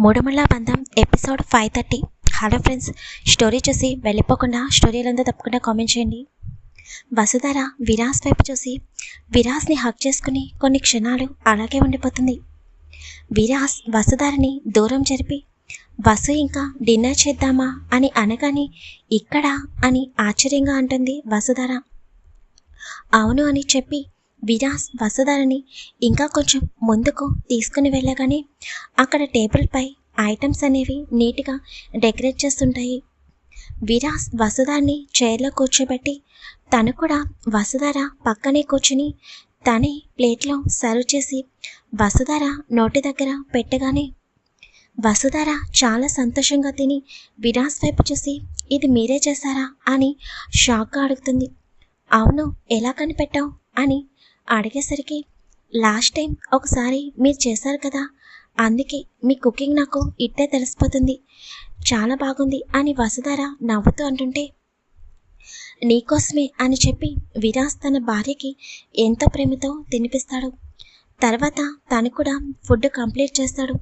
మూడుముళ్ళ బంధం episode five thirty. Hello friends story చూసి వెళ్ళిపోకుండా స్టోరీలంతా తప్పకుండా కామెంట్ చేయండి. వసుధర విరాస్ వైపు చూసి విరాస్ని హక్ చేసుకుని కొన్ని క్షణాలు అలాగే ఉండిపోతుంది. విరాస్ వసుధరని దూరం జరిపి వసు ఇంకా డిన్నర్ చేద్దామా? అని అనగానే ఇక్కడ అని ఆశ్చర్యంగా అంటుంది వసుధర. అవును అని చెప్పి విరాస్ వసుధారని ఇంకా కొంచెం ముందుకు తీసుకుని వెళ్ళగానే అక్కడ టేబుల్పై ఐటమ్స్ అనేవి నీట్గా డెకరేట్ చేస్తుంటాయి. విరాస్ వసుధాన్ని చైర్లో కూర్చోబెట్టి తను కూడా వసుధార పక్కనే కూర్చుని తనే ప్లేట్లో సర్వ్ చేసి వసుధార నోటి దగ్గర పెట్టగానే వసుధార చాలా సంతోషంగా తిని విరాస్ వైపు చూసి ఇది మీరే చేశారా? అని షాక్గా అడుగుతుంది. అవును ఎలా కనిపెట్టావు? అని అడిగేసరికి లాస్ట్ టైం ఒకసారి మీరు చేశారు కదా అందుకే మీ కుకింగ్ నాకు ఇట్టే తెలిసిపోతుంది. చాలా బాగుంది అని వసుధార నవ్వుతూ అంటుంటే నీకోసమే అని చెప్పి విరాజ్ తన భార్యకి ఎంతో ప్రేమతో తినిపిస్తాడు. తర్వాత తను కూడా ఫుడ్ కంప్లీట్ చేస్తాడు.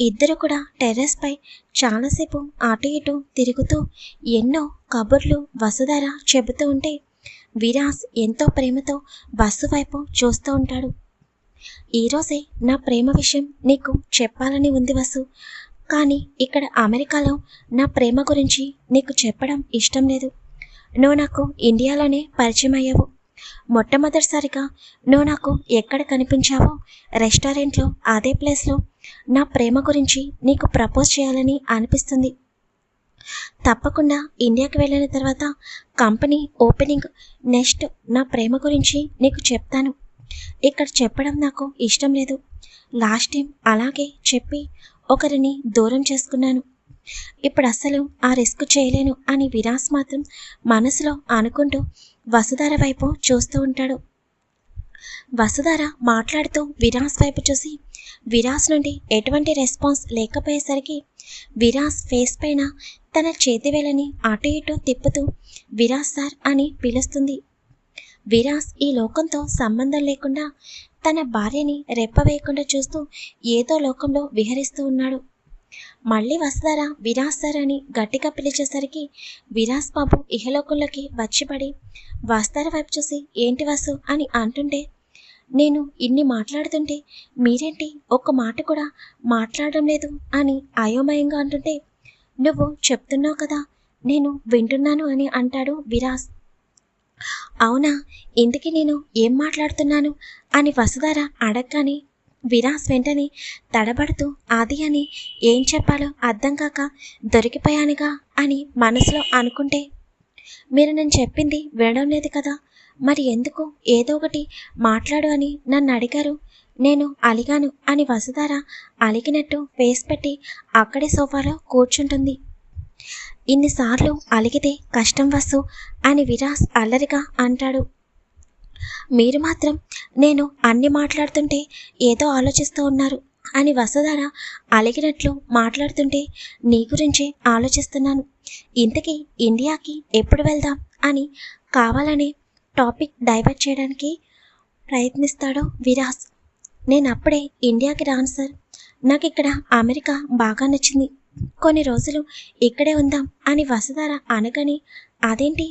ఇద్దరు కూడా టెర్రస్పై చాలాసేపు అటు ఇటు తిరుగుతూ ఎన్నో కబుర్లు వసుధార చెబుతూ ఉంటే విరాస్ ఎంతో ప్రేమతో బస్సు వైపు చూస్తూ ఉంటాడు. ఈరోజే నా ప్రేమ విషయం నీకు చెప్పాలని ఉంది వసు కానీ ఇక్కడ అమెరికాలో నా ప్రేమ గురించి నీకు చెప్పడం ఇష్టం లేదు. నువ్వు నాకు ఇండియాలోనే పరిచయం అయ్యావు. మొట్టమొదటిసారిగా నువ్వు నాకు ఎక్కడ కనిపించావో రెస్టారెంట్లో అదే ప్లేస్లో నా ప్రేమ గురించి నీకు ప్రపోజ్ చేయాలని అనిపిస్తుంది. తప్పకుండా ఇండియాకి వెళ్ళిన తర్వాత కంపెనీ ఓపెనింగ్ నెక్స్ట్ నా ప్రేమ గురించి నీకు చెప్తాను. ఇక్కడ చెప్పడం నాకు ఇష్టం లేదు. లాస్ట్ టైం అలాగే చెప్పి ఒకరిని దూరం చేసుకున్నాను. ఇప్పుడు అస్సలు ఆ రిస్క్ చేయలేను అని విరాస్ మాత్రం మనసులో అనుకుంటూ వసుధార వైపు చూస్తూ ఉంటాడు. వసుధార మాట్లాడుతూ విరాస్ వైపు చూసి విరాస్ నుండి ఎటువంటి రెస్పాన్స్ లేకపోయేసరికి విరాస్ ఫేస్ పైన తన చేతివేలని అటు ఇటు తిప్పుతూ విరాజ్ సార్ అని పిలుస్తుంది. విరాజ్ ఈ లోకంతో సంబంధం లేకుండా తన భార్యని రెప్పవేయకుండా చూస్తూ ఏదో లోకంలో విహరిస్తూ ఉన్నాడు. మళ్ళీ వస్తారా విరాజ్ సార్ అని గట్టిగా పిలిచేసరికి విరాజ్ బాబు ఇహలోకంలోకి వచ్చిపడి వస్తారా వైపు చూసి ఏంటి వసు అని అంటుంటే నేను ఇన్ని మాట్లాడుతుంటే మీరేంటి? ఒక్క మాట కూడా మాట్లాడడం లేదు అని అయోమయంగా అంటుంటే నువ్వు చెప్తున్నావు కదా నేను వింటున్నాను అని అంటాడు విరాస్. అవునా ఇంతకీ నేను ఏం మాట్లాడుతున్నాను అని వసుధార అడగగానే విరాస్ వెంటనే తడబడుతూ అది అని ఏం చెప్పాలో అర్థం కాక దొరికిపోయానుగా అని మనసులో అనుకుంటే మీరు నేను చెప్పింది వినడం లేదు కదా మరి ఎందుకు ఏదో ఒకటి మాట్లాడు అని నన్ను అడిగారు. నేను అలిగాను అని వసుధార అలిగినట్టు ఫేస్ పెట్టి అక్కడే సోఫాలో కూర్చుంటుంది. ఇన్నిసార్లు అలిగితే కష్టం వసు అని విరాస్ అల్లరిగా అంటాడు. మీరు మాత్రం నేను అన్ని మాట్లాడుతుంటే ఏదో ఆలోచిస్తూ ఉన్నారు అని వసుధార అలిగినట్లు మాట్లాడుతుంటే నీ గురించి ఆలోచిస్తున్నాను. ఇంతకీ ఇండియాకి ఎప్పుడు వెళ్దాం అని కావాలని టాపిక్ డైవర్ట్ చేయడానికి ప్రయత్నిస్తాడు విరాస్. నేను అప్పుడే ఇండియాకి రాను సార్. నాకు ఇక్కడ అమెరికా బాగా నచ్చింది. కొన్ని రోజులు ఇక్కడే ఉందాం అని వసుధార అనగానే అదేంటి?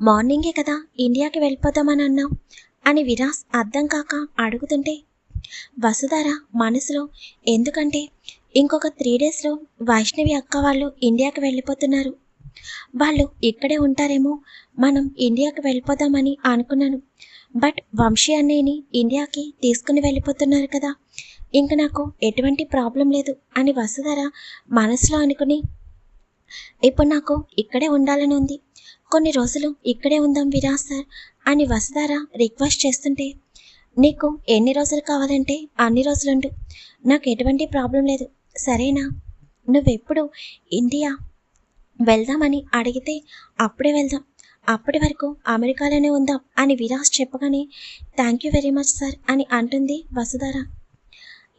మార్నింగే కదా ఇండియాకి వెళ్ళిపోదామని అన్నావు అని విరాస్ అర్థం కాక అడుగుతుంటే వసుధార మనసులో ఎందుకంటే ఇంకొక త్రీ డేస్లో వైష్ణవి అక్క వాళ్ళు ఇండియాకి వెళ్ళిపోతున్నారు. వాళ్ళు ఇక్కడే ఉంటారేమో మనం ఇండియాకి వెళ్ళిపోదామని అనుకున్నాను. బట్ వంశీ అన్నయ్యని ఇండియాకి తీసుకుని వెళ్ళిపోతున్నారు కదా. ఇంక నాకు ఎటువంటి ప్రాబ్లం లేదు అని వసుధర మనసులో అనుకుని ఇప్పుడు నాకు ఇక్కడే ఉండాలని ఉంది. కొన్ని రోజులు ఇక్కడే ఉందాం విరాస్ సార్ అని వసుధార రిక్వెస్ట్ చేస్తుంటే నీకు ఎన్ని రోజులు కావాలంటే అన్ని రోజులుండు. నాకు ఎటువంటి ప్రాబ్లం లేదు. సరేనా? నువ్వెప్పుడు ఇండియా వెళ్దామని అడిగితే అప్పుడే వెళ్దాం. అప్పటి వరకు అమెరికాలోనే ఉందాం అని విలాస్ చెప్పగానే thank you very much sir అని అంటుంది వసుధార.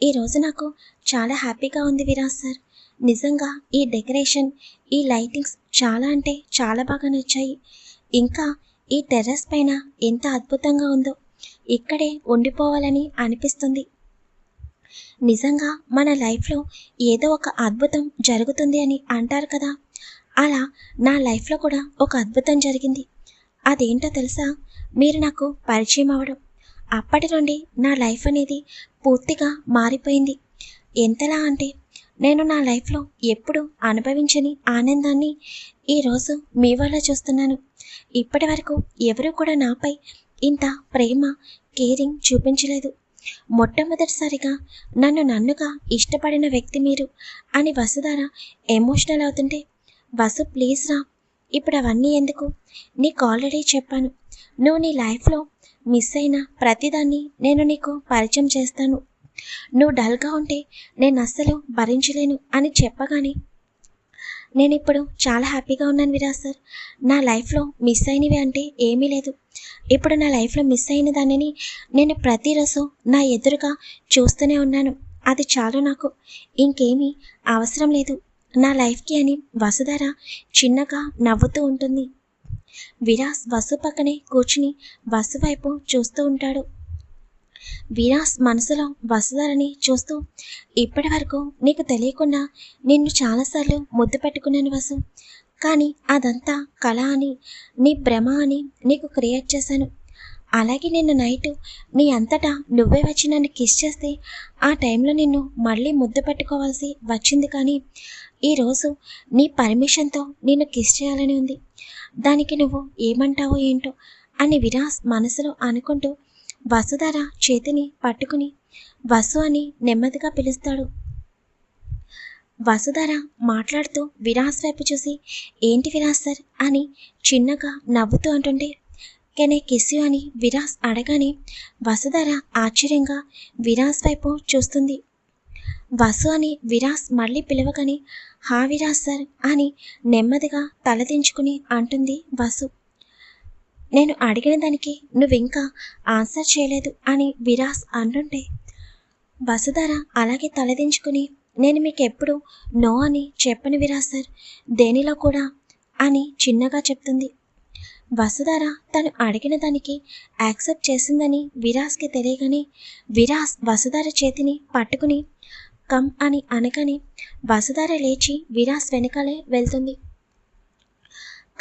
ఈరోజు నాకు చాలా హ్యాపీగా ఉంది విరాజ్ సార్. నిజంగా ఈ డెకరేషన్ ఈ లైటింగ్స్ చాలా అంటే చాలా బాగా నచ్చాయి. ఇంకా ఈ టెర్రస్ పైన ఎంత అద్భుతంగా ఉందో ఇక్కడే ఉండిపోవాలని అనిపిస్తుంది. నిజంగా మన లైఫ్లో ఏదో ఒక అద్భుతం జరుగుతుంది అని అంటారు కదా. అలా నా లైఫ్లో కూడా ఒక అద్భుతం జరిగింది. అదేంటో తెలుసా? మీరు నాకు పరిచయం అవ్వడం. అప్పటి నుండి నా లైఫ్ అనేది పూర్తిగా మారిపోయింది. ఎంతలా అంటే నేను నా లైఫ్లో ఎప్పుడు అనుభవించని ఆనందాన్ని ఈరోజు మీ వల్ల చూస్తున్నాను. ఇప్పటి వరకు ఎవరూ కూడా నాపై ఇంత ప్రేమ కేరింగ్ చూపించలేదు. మొట్టమొదటిసారిగా నన్ను నన్నుగా ఇష్టపడిన వ్యక్తి మీరు అని వసుధార ఎమోషనల్ అవుతుంటే వసు ప్లీజ్ రా. ఇప్పుడు అవన్నీ ఎందుకు? నీకు ఆల్రెడీ చెప్పాను. నువ్వు నీ లైఫ్లో మిస్ అయిన ప్రతిదాన్ని నేను నీకు పరిచయం చేస్తాను. నువ్వు డల్గా ఉంటే నేను అస్సలు భరించలేను అని చెప్పగానే నేను ఇప్పుడు చాలా హ్యాపీగా ఉన్నాను విరాజ్ సార్ నా లైఫ్లో మిస్ అయినవి అంటే ఏమీ లేదు. ఇప్పుడు నా లైఫ్లో మిస్ అయిన దానిని నేను ప్రతిరోజు నా ఎదురుగా చూస్తూనే ఉన్నాను. అది చాలు నాకు. ఇంకేమీ అవసరం లేదు. నా లైఫ్కి అని వసుధర చిన్నగా నవ్వుతూ ఉంటుంది. విరాస్ వసు పక్కనే కూర్చుని వసు వైపు చూస్తూ ఉంటాడు. విరాస్ మనసులో వసుధరని చూస్తూ ఇప్పటి వరకు నీకు తెలియకుండా నిన్ను చాలాసార్లు ముద్దు పెట్టుకున్నాను వసు. కానీ అదంతా కళ అని నీ భ్రమ అని నీకు క్రియేట్ చేశాను. అలాగే నిన్న నైట్ నీ అంతటా నువ్వే వచ్చి నన్ను కిస్ చేస్తే ఆ టైంలో నిన్ను మళ్ళీ ముద్దు పెట్టుకోవాల్సి వచ్చింది కానీ ఈరోజు నీ పర్మిషన్తో నిన్ను కిస్ చేయాలని ఉంది. దానికి నువ్వు ఏమంటావో ఏంటో అని విరాస్ మనసులో అనుకుంటూ వసుధర చేతిని పట్టుకుని వసు అని నెమ్మదిగా పిలుస్తాడు. వసుధర మాట్లాడుతూ విరాస్ వైపు చూసి ఏంటి విరాస్ సార్? అని చిన్నగా నవ్వుతూ అంటుంటే కెనే కిస్యు అని విరాస్ అడగానే వసుధర ఆశ్చర్యంగా విరాస్ వైపు చూస్తుంది. వసు అని విరాస్ మళ్ళీ పిలవగానే హావిరా సార్ అని నెమ్మదిగా తలదించుకుని అంటుంది వసు. నేను అడిగిన దానికి నువ్వింకా ఆన్సర్ చేయలేదు అని విరాస్ అంటుంటే వసుధర అలాగే తలదించుకుని నేను మీకు ఎప్పుడు నో అని చెప్పను విరాస్ సార్ దేనిలో కూడా అని చిన్నగా చెప్తుంది. వసుధర తను అడిగిన దానికి యాక్సెప్ట్ చేసిందని విరాస్కి తెలియగానే విరాస్ వసుధర చేతిని పట్టుకుని కమ్ అని అనగానే వసుధార లేచి విరాస్ వెనకాలే వెళ్తుంది.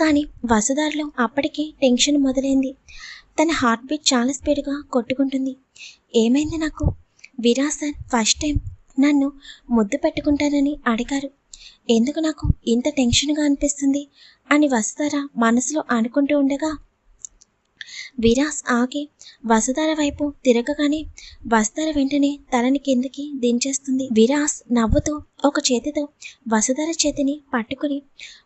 కానీ వసుధారలో అప్పటికే టెన్షన్ మొదలైంది. తన హార్ట్ బీట్ చాలా స్పీడ్గా కొట్టుకుంటుంది. ఏమైంది నాకు? విరాస్ సార్ ఫస్ట్ టైం నన్ను ముద్దు పెట్టుకుంటానని అడిగారు. ఎందుకు నాకు ఇంత టెన్షన్గా అనిపిస్తుంది? అని వసుధార మనసులో అనుకుంటూ ఉండగా విరాస్ ఆగి వసుధర వైపు తిరగగానే వసుధర వెంటనే తలని కిందకి దించేస్తుంది. విరాస్ నవ్వుతూ ఒక చేతితో వసుధార చేతిని పట్టుకుని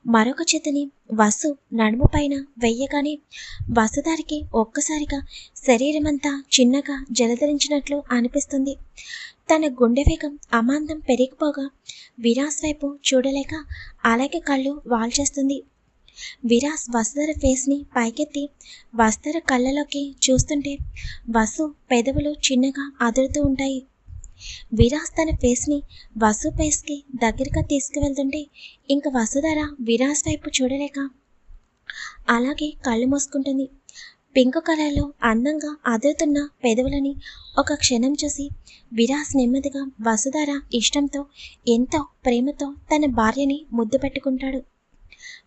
మరొక చేతిని వసు నడుము పైన వెయ్యగానే వసుధారికి ఒక్కసారిగా శరీరమంతా చిన్నగా జలధరించినట్లు అనిపిస్తుంది. తన గుండె వేగం అమాంతం పెరిగిపోగా విరాస్ వైపు చూడలేక అలాగే కళ్ళు వాల్చేస్తుంది. విరాస్ వసుధర ఫేస్ని పైకెత్తి వసుధర కళ్ళలోకి చూస్తుంటే వసు పెదవులు చిన్నగా అదురుతూ ఉంటాయి. విరాస్ తన ఫేస్ని వసు ఫేస్కి దగ్గరగా తీసుకువెళ్తుంటే ఇంక వసుధర విరాస్ వైపు చూడలేక అలాగే కళ్ళు మూసుకుంటుంది. పింక్ కలర్లో అందంగా అదురుతున్న పెదవులని ఒక క్షణం చూసి విరాస్ నెమ్మదిగా వసుధార ఇష్టంతో ఎంతో ప్రేమతో తన భార్యని ముద్దు పెట్టుకుంటాడు.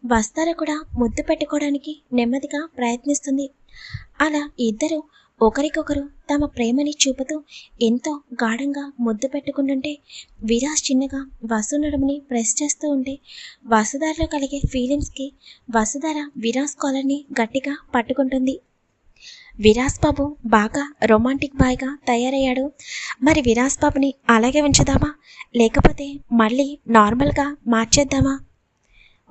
వస్తార కూడా ముద్దు పెట్టుకోవడానికి నెమ్మదిగా ప్రయత్నిస్తుంది. అలా ఇద్దరు ఒకరికొకరు తమ ప్రేమని చూపుతూ ఎంతో గాఢంగా ముద్దు పెట్టుకుంటుంటే విరాజ్ చిన్నగా వసు నడుముని ప్రెస్ చేస్తూ ఉంటే వసుధారలో కలిగే ఫీలింగ్స్కి వసుధార విరాజ్ కాలర్ని గట్టిగా పట్టుకుంటుంది. విరాజ్ బాబు బాగా రొమాంటిక్ బాయ్గా తయారయ్యాడు. మరి విరాజ్ బాబుని అలాగే ఉంచుదామా? లేకపోతే మళ్ళీ నార్మల్గా మార్చేద్దామా?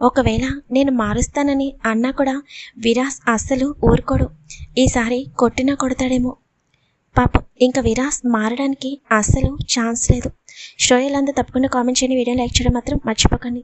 ఒకవేళ నేను మారుస్తానని అన్నా కూడా విరాస్ అస్సలు ఊరుకోడు. ఈసారి కొట్టినా కొడతాడేమో. పాపం ఇంకా విరాస్ మారడానికి అస్సలు ఛాన్స్ లేదు. స్టోరీలంతా తప్పకుండా కామెంట్ చేయండి. వీడియో లైక్ చేయడం మాత్రం మర్చిపోకండి.